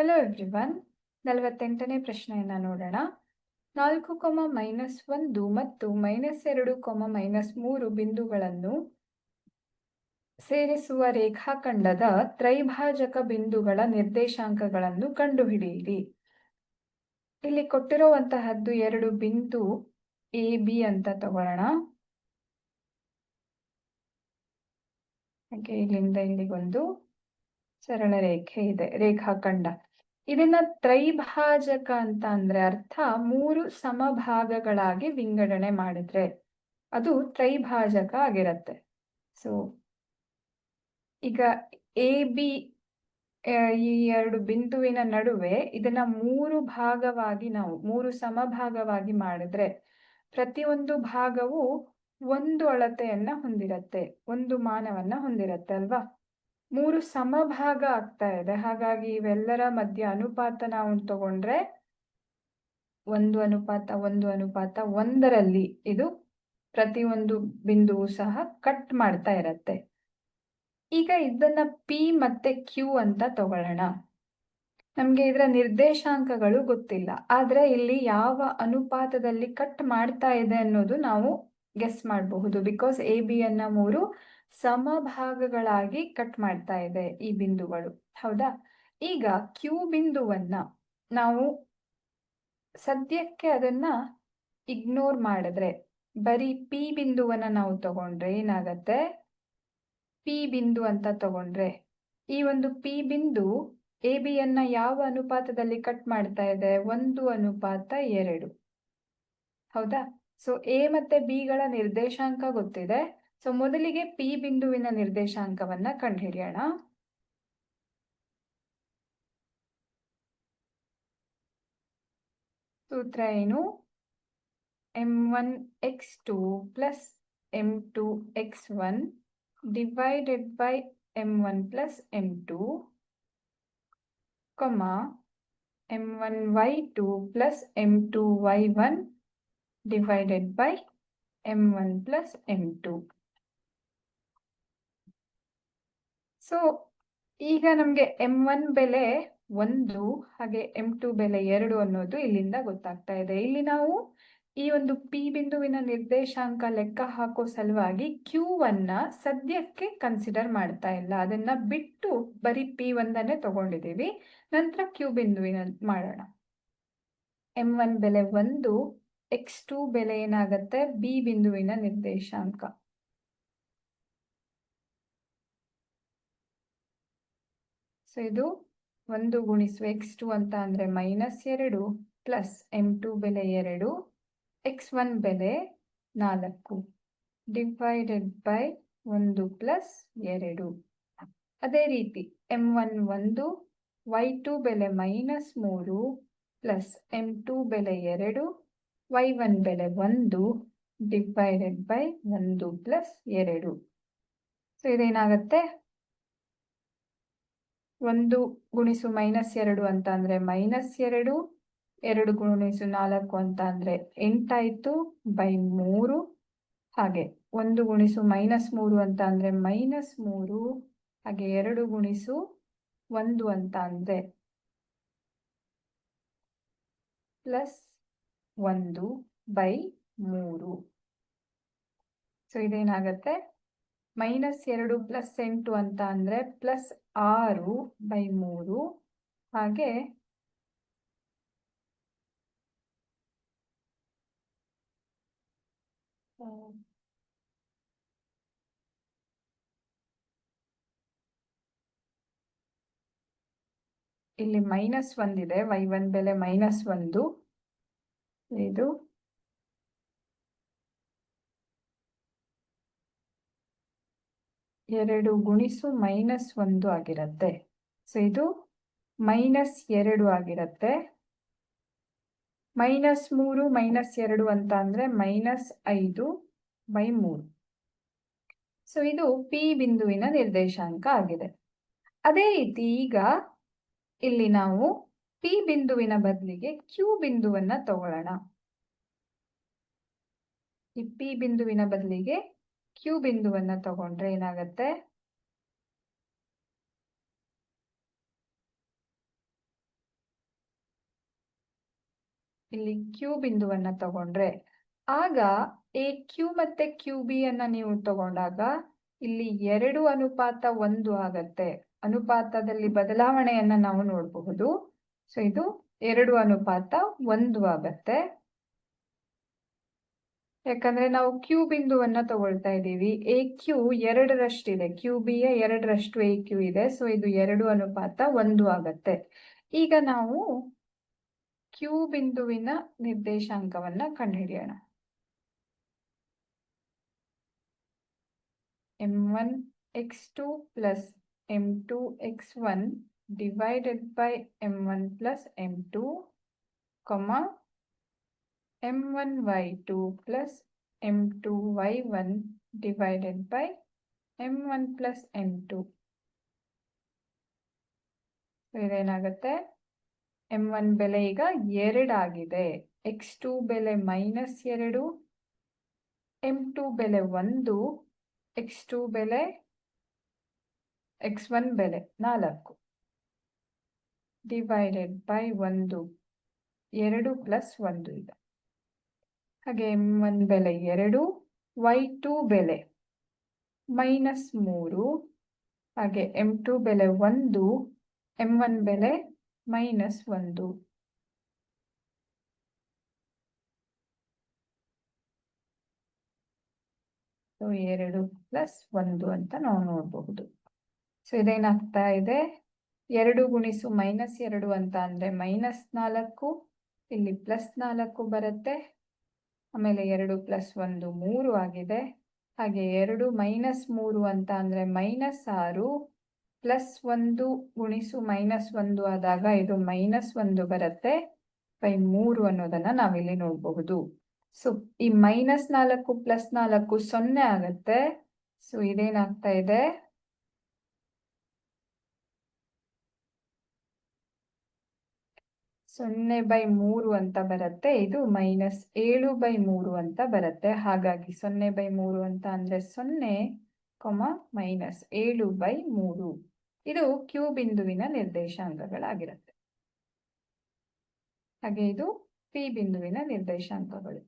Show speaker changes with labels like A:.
A: Hello everyone ನಲವತ್ತೆಂಟನೇ ಪ್ರಶ್ನೆಯನ್ನು ನೋಡೋಣ. ನಾಲ್ಕು ಕೊಮ ಮೈನಸ್ ಒಂದು ಮತ್ತು ಮೈನಸ್ ಎರಡು ಕೊಮ ಮೈನಸ್ ಮೂರು ಬಿಂದುಗಳನ್ನು ಸೇರಿಸುವ ರೇಖಾಖಂಡದ ತ್ರೈಭಾಜಕ ಬಿಂದುಗಳ ನಿರ್ದೇಶಾಂಕಗಳನ್ನು ಕಂಡುಹಿಡಿಯಿರಿ. ಇಲ್ಲಿ ಕೊಟ್ಟಿರುವಂತಹದ್ದು ಎರಡು ಬಿಂದು ಎ, ಬಿ ಅಂತ ತಗೊಳ್ಳೋಣ ಹಾಗೆ ಇಲ್ಲಿಂದ ಇಲ್ಲಿಗೊಂದು ಸರಳ ರೇಖೆ ಇದೆ, ರೇಖಾಖಂಡ. ಇದನ್ನ ತ್ರೈಭಾಜಕ ಅಂತ ಅಂದ್ರೆ ಅರ್ಥ ಮೂರು ಸಮಭಾಗಗಳಾಗಿ ವಿಂಗಡಣೆ ಮಾಡಿದ್ರೆ ಅದು ತ್ರೈಭಾಜಕ ಆಗಿರತ್ತೆ. ಸೊ ಈಗ ಎ ಬಿ ಈ ಎರಡು ಬಿಂದುವಿನ ನಡುವೆ ಇದನ್ನ ಮೂರು ಭಾಗವಾಗಿ ನಾವು, ಮೂರು ಸಮಭಾಗವಾಗಿ ಮಾಡಿದ್ರೆ ಪ್ರತಿಯೊಂದು ಭಾಗವು ಒಂದು ಅಳತೆಯನ್ನ ಹೊಂದಿರತ್ತೆ, ಒಂದು ಮಾನವನ್ನ ಹೊಂದಿರತ್ತೆ ಅಲ್ವಾ? ಮೂರು ಸಮಭಾಗ ಆಗ್ತಾ ಇದೆ. ಹಾಗಾಗಿ ಇವೆಲ್ಲರ ಮಧ್ಯ ಅನುಪಾತ ನಾವು ತಗೊಂಡ್ರೆ ಒಂದು ಅನುಪಾತ ಒಂದು ಅನುಪಾತ ಒಂದರಲ್ಲಿ ಇದು ಪ್ರತಿಯೊಂದು ಬಿಂದುವು ಸಹ ಕಟ್ ಮಾಡ್ತಾ ಇರತ್ತೆ. ಈಗ ಇದನ್ನ ಪಿ ಮತ್ತೆ ಕ್ಯೂ ಅಂತ ತಗೊಳ್ಳೋಣ. ನಮ್ಗೆ ಇದರ ನಿರ್ದೇಶಾಂಕಗಳು ಗೊತ್ತಿಲ್ಲ. ಆದ್ರೆ ಇಲ್ಲಿ ಯಾವ ಅನುಪಾತದಲ್ಲಿ ಕಟ್ ಮಾಡ್ತಾ ಇದೆ ಅನ್ನೋದು ನಾವು ಗೆಸ್ ಮಾಡಬಹುದು. ಬಿಕಾಸ್ ಎ ಬಿ ಅನ್ನ ಮೂರು ಸಮಭಾಗಗಳಾಗಿ ಕಟ್ ಮಾಡ್ತಾ ಇದೆ ಈ ಬಿಂದುಗಳು. ಹೌದಾ? ಈಗ ಕ್ಯೂ ಬಿಂದುವನ್ನ ನಾವು ಸದ್ಯಕ್ಕೆ ಅದನ್ನ ಇಗ್ನೋರ್ ಮಾಡಿದ್ರೆ, ಬರೀ ಪಿ ಬಿಂದುವನ್ನ ನಾವು ತಗೊಂಡ್ರೆ ಏನಾಗತ್ತೆ? ಪಿ ಬಿಂದು ಅಂತ ತಗೊಂಡ್ರೆ, ಈ ಒಂದು ಪಿ ಬಿಂದು ಎ ಬಿಯನ್ನ ಯಾವ ಅನುಪಾತದಲ್ಲಿ ಕಟ್ ಮಾಡ್ತಾ ಇದೆ? ಒಂದು ಅನುಪಾತ ಎರಡು. ಹೌದಾ? ಸೊ ಎ ಮತ್ತೆ ಬಿಗಳ ನಿರ್ದೇಶಾಂಕ ಗೊತ್ತಿದೆ. ಸೊ ಮೊದಲಿಗೆ ಪಿ ಬಿಂದುವಿನ ನಿರ್ದೇಶಾಂಕವನ್ನ ಕಂಡುಹಿಡಿಯೋಣ. ಸೂತ್ರ ಏನು? M one X two plus M two X one divided by M one plus M two comma M one Y two plus M two Y one divided by M one plus M two so ಈಗ ನಮಗೆ M one ಬೆಲೆ ಒಂದು, ಹಾಗೆ M two ಬೆಲೆ ಎರಡು ಅನ್ನೋದು ಇಲ್ಲಿಂದ ಗೊತ್ತಾಗ್ತಾ ಇದೆ. ಇಲ್ಲಿ ನಾವು ಈ ಒಂದು ಪಿ ಬಿಂದುವಿನ ನಿರ್ದೇಶಾಂಕ ಲೆಕ್ಕ ಹಾಕೋ ಸಲುವಾಗಿ ಕ್ಯೂ ಅನ್ನ ಸದ್ಯಕ್ಕೆ ಕನ್ಸಿಡರ್ ಮಾಡ್ತಾ ಇಲ್ಲ. ಅದನ್ನ ಬಿಟ್ಟು ಬರೀ ಪಿ ಒಂದನ್ನೇ ತಗೊಂಡಿದೀವಿ. ನಂತರ ಕ್ಯೂ ಬಿಂದುವಿನ ಮಾಡೋಣ. ಎಂ ಒನ್ ಬೆಲೆ ಒಂದು ಎಕ್ಸ್ ಟು ಬೆಲೆ ಏನಾಗತ್ತೆ? ಬಿ ಬಿಂದುವಿನ ನಿರ್ದೇಶಾಂಕ. ಸೊ ಇದು ಒಂದು ಗುಣಿಸು ಎಕ್ಸ್ ಟು ಅಂತ ಅಂದರೆ ಮೈನಸ್ ಎರಡು ಪ್ಲಸ್ ಎಂ ಟು ಬೆಲೆ ಎರಡು ಎಕ್ಸ್ ಒನ್ ಬೆಲೆ ನಾಲ್ಕು ಡಿವೈಡೆಡ್ ಬೈ ಒಂದು ಪ್ಲಸ್ ಎರಡು. ಅದೇ ರೀತಿ ಎಂ ಒನ್ ಒಂದು ವೈ ಟು ಬೆಲೆ ಮೈನಸ್ ಮೂರು ಪ್ಲಸ್ ಎಂ ಟು ಬೆಲೆ ಎರಡು ವೈ ಒನ್ ಬೆಲೆ ಒಂದು ಡಿವೈಡೆಡ್ ಬೈ ಒಂದು ಪ್ಲಸ್ ಎರಡು. ಸೊ ಇದೇನಾಗತ್ತೆ? ಒಂದು ಗುಣಿಸು ಮೈನಸ್ ಎರಡು ಅಂತ ಅಂದ್ರೆ ಮೈನಸ್ ಎರಡು ಎರಡು ಗುಣಿಸು ನಾಲ್ಕು ಅಂತ ಅಂದ್ರೆ ಎಂಟಾಯ್ತು ಬೈ ಮೂರು. ಹಾಗೆ ಒಂದು ಗುಣಿಸು ಮೈನಸ್ ಮೂರು ಅಂತ ಅಂದ್ರೆ ಮೈನಸ್ ಮೂರು, ಹಾಗೆ ಎರಡು ಗುಣಿಸು ಒಂದು ಅಂತ ಅಂದ್ರೆ ಪ್ಲಸ್ ಒಂದು ಬೈ ಮೂರು. ಸೊ ಇದೇನಾಗತ್ತೆ? ಮೈನಸ್ ಎರಡು ಪ್ಲಸ್ ಎಂಟು ಅಂತ ಅಂದರೆ ಪ್ಲಸ್ ಆರು ಬೈ ಮೂರು. ಹಾಗೆ ಇಲ್ಲಿ ಮೈನಸ್ ಒಂದಿದೆ ವೈ ಒನ್ ಬೆಲೆ ಮೈನಸ್ ಒಂದು. ಇದು ಎರಡು ಗುಣಿಸು ಮೈನಸ್ ಒಂದು ಆಗಿರತ್ತೆ. ಸೊ ಇದು ಮೈನಸ್ ಎರಡು ಆಗಿರತ್ತೆ. ಮೈನಸ್ ಮೂರು, ಮೈನಸ್ ಎರಡು ಅಂತ ಅಂದರೆ ಮೈನಸ್ ಐದು ಬೈ ಮೂರು. ಸೊ ಇದು ಪಿ ಬಿಂದುವಿನ ನಿರ್ದೇಶಾಂಕ ಆಗಿದೆ. ಅದೇ ರೀತಿ ಈಗ ಇಲ್ಲಿ ನಾವು ಪಿ ಬಿಂದುವಿನ ಬದಲಿಗೆ ಕ್ಯೂ ಬಿಂದುವನ್ನ ತಗೊಳ್ಳೋಣ. ಈ ಪಿ ಬಿಂದುವಿನ ಬದಲಿಗೆ ಕ್ಯೂ ಬಿಂದುವನ್ನ ತಗೊಂಡ್ರೆ ಏನಾಗತ್ತೆ? ಇಲ್ಲಿ ಕ್ಯೂ ಬಿಂದುವನ್ನ ತಗೊಂಡ್ರೆ, ಆಗ ಎ ಕ್ಯೂ ಮತ್ತೆ ಕ್ಯೂ ಬಿ ಅನ್ನ ನೀವು ತಗೊಂಡಾಗ ಇಲ್ಲಿ ಎರಡು ಅನುಪಾತ ಒಂದು ಆಗತ್ತೆ. ಅನುಪಾತದಲ್ಲಿ ಬದಲಾವಣೆಯನ್ನ ನಾವು ನೋಡಬಹುದು. ಸೊ ಇದು ಎರಡು ಅನುಪಾತ ಒಂದು ಆಗತ್ತೆ. ಯಾಕಂದ್ರೆ ನಾವು ಕ್ಯೂ ಬಿಂದುವನ್ನ ತಗೊಳ್ತಾ ಇದ್ದೀವಿ. ಎ ಕ್ಯೂ ಎರಡರಷ್ಟಿದೆ. ಕ್ಯೂ ಬಿ ಯ ಎರಡರಷ್ಟು ಎ ಕ್ಯೂ ಇದೆ. ಸೊ ಇದು ಎರಡು ಅನುಪಾತ ಒಂದು ಆಗತ್ತೆ. ಈಗ ನಾವು ಕ್ಯೂ ಬಿಂದುವಿನ ನಿರ್ದೇಶಾಂಕವನ್ನ ಕಂಡುಹಿಡಿಯೋಣ. M one X two plus M two X one divided by M one plus M two comma M one Y two plus divided M one plus M two ಇದೇನಾಗುತ್ತೆ? M one ಬೆಲೆ ಈಗ ಎರಡಾಗಿದೆ. X two ಬೆಲೆ minus ಎರಡು M two ಬೆಲೆ ಒಂದು X two ಬೆಲೆ X one ಬೆಲೆ ನಾಲ್ಕು. ಡಿವೈಡೆಡ್ ಬೈ ಒಂದು, ಎರಡು ಪ್ಲಸ್ ಒಂದು ಇದೆ. ಹಾಗೆ ಎಂ ಒನ್ ಬೆಲೆ, ಎರಡು ವೈ ಟು ಬೆಲೆ. ಮೈನಸ್ ಮೂರು, ಹಾಗೆ ಎಂ ಟು ಬೆಲೆ ಒಂದು ಎಂ ಒನ್ ಬೆಲೆ ಮೈನಸ್ ಒಂದು. ಸೊ ಎರಡು ಪ್ಲಸ್ ಒಂದು ಅಂತ ನಾವು ನೋಡಬಹುದು. ಸೊ ಇದೇನಾಗ್ತಾ ಇದೆ? ಎರಡು ಗುಣಿಸು ಮೈನಸ್ ಎರಡು ಅಂತ ಅಂದ್ರೆ ಮೈನಸ್ ನಾಲ್ಕು, ಇಲ್ಲಿ ಪ್ಲಸ್ ನಾಲ್ಕು ಬರುತ್ತೆ. ಆಮೇಲೆ ಎರಡು ಪ್ಲಸ್ ಒಂದು ಮೂರು ಆಗಿದೆ. ಹಾಗೆ ಎರಡು ಮೈನಸ್ ಮೂರು ಅಂತ ಅಂದರೆ ಮೈನಸ್ ಆರು ಪ್ಲಸ್ ಒಂದು ಗುಣಿಸು ಮೈನಸ್ ಒಂದು ಆದಾಗ ಇದು ಮೈನಸ್ ಒಂದು ಬರುತ್ತೆ ಬೈ ಮೂರು ಅನ್ನೋದನ್ನು ನಾವಿಲ್ಲಿ ನೋಡಬಹುದು. ಸೊ ಈ ಮೈನಸ್ ನಾಲ್ಕು ಪ್ಲಸ್ ನಾಲ್ಕು ಸೊನ್ನೆ ಆಗುತ್ತೆ. ಸೊ ಇದೇನಾಗ್ತಾ ಇದೆ? ಸೊನ್ನೆ ಬೈ ಮೂರು ಅಂತ ಬರುತ್ತೆ, ಇದು ಮೈನಸ್ ಏಳು ಬೈ ಮೂರು ಅಂತ ಬರುತ್ತೆ. ಹಾಗಾಗಿ ಸೊನ್ನೆ ಬೈ ಮೂರು ಅಂತ ಅಂದರೆ ಸೊನ್ನೆ ಕೊಮ ಮೈನಸ್ ಏಳು ಬೈ ಮೂರು. ಇದು ಕ್ಯೂ ಬಿಂದುವಿನ ನಿರ್ದೇಶಾಂಕಗಳಾಗಿರುತ್ತೆ. ಹಾಗೆ ಇದು ಪಿ ಬಿಂದುವಿನ ನಿರ್ದೇಶಾಂಕಗಳು.